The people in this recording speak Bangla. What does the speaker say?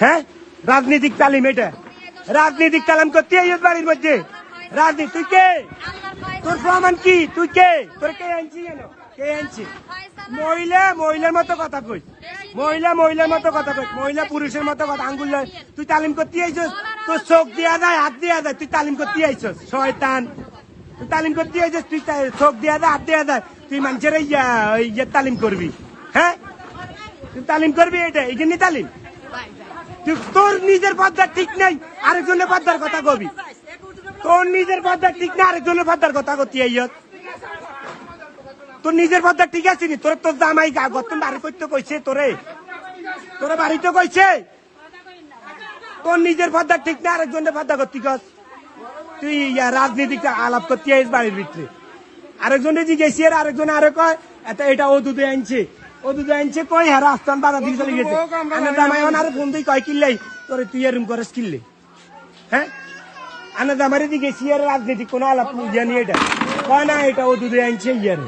হ্যাঁ? রাজনীতিক তালিম এটা। রাজনীতিক তালিম করতে বাড়ির মধ্যে। রাজনীতি তুই কে? তোর প্রমাণ কি? তুই কে? তোর কে আনছি কে আনছি মহিলা, মহিলার মতো কথা কই। মহিলা, মহিলার মতো কথা কই। মহিলা, পুরুষের মতো কথা। আঙ্গুল। তুই তালিম করতে আইছস? তোর চোখ দিয়া যায়, হাত দিয়া যায়। তুই তালিম করতে আইছস? শয়তান। তুই তালিম করতে আইছস? তুই চোখ দিয়া যায়, হাত দিয়া যায়। তুই মানুষের ইয়া তালিম করবি। হ্যাঁ? তুই তালিম করবি এটা? এই তালিম। তোর নিজের পদ্মার ঠিক নাই, আরেকজনের পদ্মার কথা কবি। তোর নিজের পদ্মার ঠিক না আরেকজনের পদ্মার কথা কতি তোর নিজের পদ্মা ঠিক আছে নি? তোর তোর জামাই বাড়ি করতে কইছে তোরে। তোরে বাড়িতে কইছে। তোর নিজের পদ্মা ঠিক না আরেকজনের পদ্মা করতি কস। তুই রাজনীতিক আলাপ করতে আইস বাড়ির ভিতরে। আরেকজনে জিজ্ঞেস আর আরেকজন আরে কয় এটা এটা ও দুধে আনছে। ও দুধে আনছে কই হ্যাঁ রাস্তান বাধা দিকে চলে গেছে। জামাই এখন আরে ফোন দিয়ে কয় কিনলাই তোরে তুই এরম করিস কিনলে। হ্যাঁ? আনে জামারে দিকে সিয়ার রাজনীতি কোনো আলাপ জানি এটা। কয় না এটা ও দুধে আনছে ইয়ারে।